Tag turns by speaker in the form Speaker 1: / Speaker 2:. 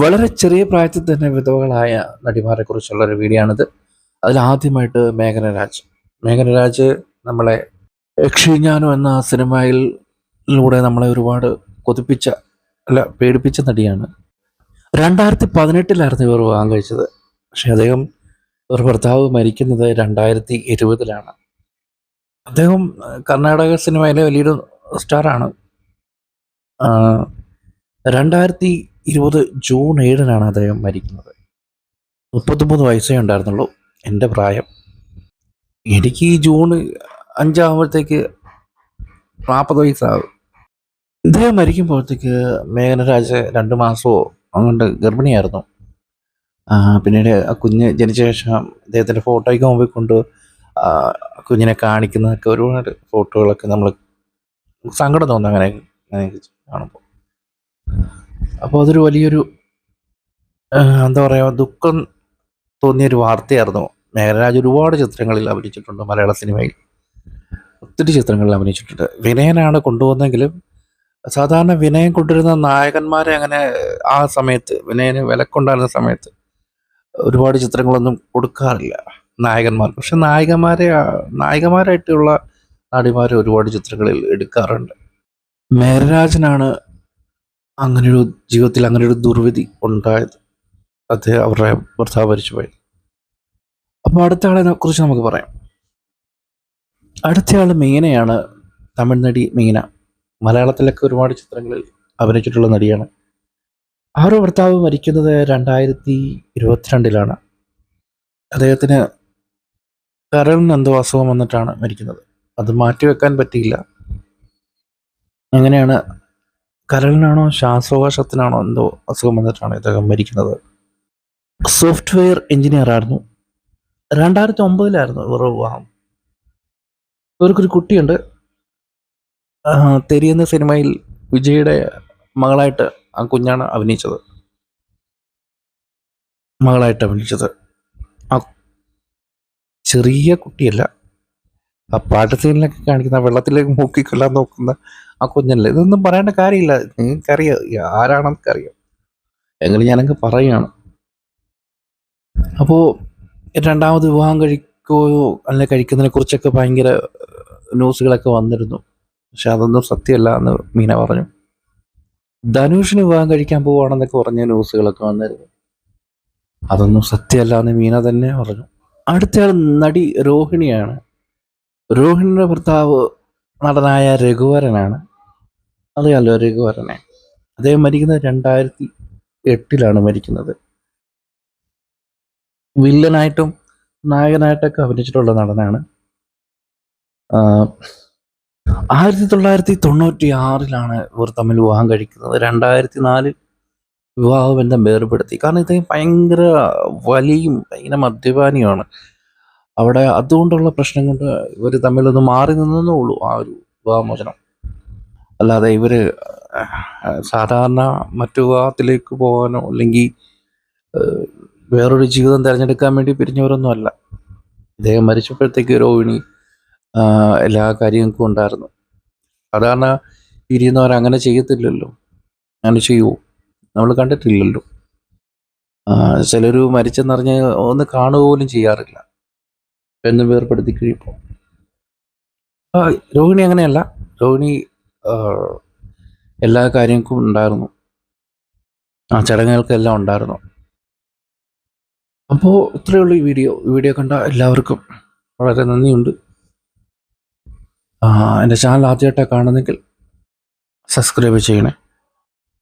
Speaker 1: വളരെ ചെറിയ പ്രായത്തിൽ തന്നെ വിധവകളായ നടിമാരെ കുറിച്ചുള്ള ഒരു വീഡിയോ ആണിത് അതിൽ ആദ്യമായിട്ട് മേഘനരാജ്. മേഘനരാജ് നമ്മളെ യക്ഷിഞ്ഞാനു എന്ന സിനിമയിലൂടെ നമ്മളെ ഒരുപാട് കൊതിപ്പിച്ച അല്ല പേടിപ്പിച്ച നടിയാണ്. രണ്ടായിരത്തി പതിനെട്ടിലായിരുന്നു ഇവർ വിവാഹം കഴിച്ചത്. പക്ഷെ അദ്ദേഹം ഇവർ ഭർത്താവ് മരിക്കുന്നത് രണ്ടായിരത്തി ഇരുപതിലാണ് അദ്ദേഹം കർണാടക സിനിമയിലെ വലിയൊരു സ്റ്റാറാണ്. രണ്ടായിരത്തി ഇരുപത് ജൂൺ ഏഴിനാണ് അദ്ദേഹം മരിക്കുന്നത്. മുപ്പത്തൊമ്പത് വയസ്സേ ഉണ്ടായിരുന്നുള്ളൂ എന്റെ പ്രായം. എനിക്ക് ഈ ജൂൺ അഞ്ചാകുമ്പോഴത്തേക്ക് നാൽപ്പത് വയസ്സാകും. ഇദ്ദേഹം മരിക്കുമ്പോഴത്തേക്ക് മേഘനരാജ് രണ്ട് മാസമോ അങ്ങോട്ട് ഗർഭിണിയായിരുന്നു. പിന്നീട് ആ കുഞ്ഞ് ജനിച്ച ശേഷം അദ്ദേഹത്തിന്റെ ഫോട്ടോയ്ക്ക് മുമ്പിൽ കൊണ്ട് കുഞ്ഞിനെ കാണിക്കുന്നതൊക്കെ ഒരുപാട് ഫോട്ടോകളൊക്കെ നമ്മൾ സങ്കടം തോന്നും അങ്ങനെ അങ്ങനെ കാണുമ്പോൾ. അപ്പോൾ അതൊരു വലിയൊരു എന്താ പറയുക ദുഃഖം തോന്നിയൊരു വാർത്തയായിരുന്നു. മേഘരാജ് ഒരുപാട് ചിത്രങ്ങളിൽ അഭിനയിച്ചിട്ടുണ്ട് മലയാള സിനിമയിൽ. ഒത്തിരി ചിത്രങ്ങളിൽ അഭിനയിച്ചിട്ടുണ്ട്. വിനയനാണ് കൊണ്ടുവന്നെങ്കിലും സാധാരണ വിനയം കൊണ്ടുവരുന്ന നായകന്മാരെ അങ്ങനെ ആ സമയത്ത് വിനയന് വിലക്കൊണ്ടായിരുന്ന സമയത്ത് ഒരുപാട് ചിത്രങ്ങളൊന്നും കൊടുക്കാറില്ല നായകന്മാർ. പക്ഷെ നായികമാരെ നായികമാരായിട്ടുള്ള നടിമാരെ ഒരുപാട് ചിത്രങ്ങളിൽ എടുക്കാറുണ്ട്. മേരരാജനാണ് അങ്ങനെയൊരു ജീവിതത്തിൽ അങ്ങനെ ഒരു ദുർവിധി ഉണ്ടായത് അത് അവരുടെ ഭർത്താവ് മരിച്ചുപോയി അപ്പോൾ അടുത്ത ആളെ കുറിച്ച് നമുക്ക് പറയാം. അടുത്ത ആൾ മീനയാണ് തമിഴ് നടി മീന. മലയാളത്തിലൊക്കെ ഒരുപാട് ചിത്രങ്ങളിൽ അഭിനയിച്ചിട്ടുള്ള നടിയാണ്. അവരുടെ ഭർത്താവ് മരിക്കുന്നത് രണ്ടായിരത്തി ഇരുപത്തിരണ്ടിലാണ്. അദ്ദേഹത്തിന് കരളിന് എന്തോ അസുഖം വന്നിട്ടാണ് മരിക്കുന്നത്. അത് മാറ്റിവെക്കാൻ പറ്റിയില്ല. അങ്ങനെയാണ് കരളിനാണോ ശ്വാസോകാശത്തിനാണോ എന്തോ അസുഖം വന്നിട്ടാണ് ഇദ്ദേഹം മരിക്കുന്നത്. സോഫ്റ്റ്വെയർ എഞ്ചിനീയർ ആയിരുന്നു. രണ്ടായിരത്തി ഒമ്പതിലായിരുന്നു ഇവരുടെ വിവാഹം. ഇവർക്കൊരു കുട്ടിയുണ്ട്. തെരിയുന്ന സിനിമയിൽ വിജയുടെ മകളായിട്ട് ആ കുഞ്ഞാണ് അഭിനയിച്ചത്. മകളായിട്ട് അഭിനയിച്ചത്. ആ ചെറിയ കുട്ടിയല്ല. ആ പാട്ട് സീനിലൊക്കെ കാണിക്കുന്ന വെള്ളത്തിലേക്ക് മൂക്കിക്കൊല്ലാൻ നോക്കുന്ന ആ കുഞ്ഞല്ലേ? ഇതൊന്നും പറയേണ്ട കാര്യമില്ല. നിങ്ങൾക്കറിയാം. ആരാണെന്നൊക്കെ അറിയാം എങ്കിലും ഞാനങ്ങ് പറയുകയാണ്. അപ്പോൾ രണ്ടാമത് വിവാഹം കഴിക്കുകയോ അല്ലെങ്കിൽ കഴിക്കുന്നതിനെ കുറിച്ചൊക്കെ ഭയങ്കര ന്യൂസുകളൊക്കെ വന്നിരുന്നു. പക്ഷെ അതൊന്നും സത്യമല്ല എന്ന് മീന പറഞ്ഞു. ധനുഷിന് വിവാഹം കഴിക്കാൻ പോവുകയാണെന്നൊക്കെ പറഞ്ഞ ന്യൂസുകളൊക്കെ വന്നിരുന്നു. അതൊന്നും സത്യമല്ല എന്ന് മീന തന്നെ പറഞ്ഞു. അടുത്തയാൾ നടി രോഹിണിയാണ്. രോഹിണിയുടെ ഭർത്താവ് നടനായ രഘുവരനാണ്. അറിയാലോ രഘുവരനെ. അദ്ദേഹം മരിക്കുന്നത് രണ്ടായിരത്തി എട്ടിലാണ് മരിക്കുന്നത്. വില്ലനായിട്ടും നായകനായിട്ടൊക്കെ അഭിനയിച്ചിട്ടുള്ള നടനാണ്. ആയിരത്തി തൊള്ളായിരത്തി തൊണ്ണൂറ്റി ആറിലാണ് ഇവർ തമ്മിൽ വിവാഹം കഴിക്കുന്നത്. രണ്ടായിരത്തി നാലിൽ വിവാഹബന്ധം വേർപെടുത്തി. കാരണം ഇദ്ദേഹം ഭയങ്കര വലിയും ഭയങ്കര മദ്യപാനിയുമാണ്. അവിടെ അതുകൊണ്ടുള്ള പ്രശ്നം കൊണ്ട് ഇവർ തമ്മിലൊന്ന് മാറി നിന്നേ ഉള്ളൂ ആ ഒരു വിവാഹമോചനം. അല്ലാതെ ഇവർ സാധാരണ മറ്റു വിവാഹത്തിലേക്ക് പോകാനോ അല്ലെങ്കിൽ വേറൊരു ജീവിതം തിരഞ്ഞെടുക്കാൻ വേണ്ടി പിരിഞ്ഞവരൊന്നും അല്ല. ഇദ്ദേഹം മരിച്ചപ്പോഴത്തേക്ക് രോഹിണി എല്ലാ കാര്യങ്ങൾക്കും ഉണ്ടായിരുന്നു. സാധാരണ പിരിയുന്നവർ അങ്ങനെ ചെയ്യത്തില്ലല്ലോ. അങ്ങനെ ചെയ്യുമോ നമ്മൾ കണ്ടിട്ടില്ലല്ലോ. ചിലർ മരിച്ചെന്നറിഞ്ഞ് ഒന്ന് കാണുക പോലും ചെയ്യാറില്ല. എന്ന് വേർപ്പെടുത്തി കഴിയുമ്പോൾ രോഹിണി അങ്ങനെയല്ല. രോഹിണി എല്ലാ കാര്യങ്ങൾക്കും ഉണ്ടായിരുന്നു. ആ ചടങ്ങുകൾക്കെല്ലാം ഉണ്ടായിരുന്നു. അപ്പോൾ ഇത്രയേ ഉള്ളൂ ഈ വീഡിയോ. ഈ വീഡിയോ കണ്ട എല്ലാവർക്കും വളരെ നന്ദിയുണ്ട്. എന്റെ ചാനൽ ആദ്യമായിട്ടാണ് കാണുന്നെങ്കിൽ സബ്സ്ക്രൈബ് ചെയ്യണേ.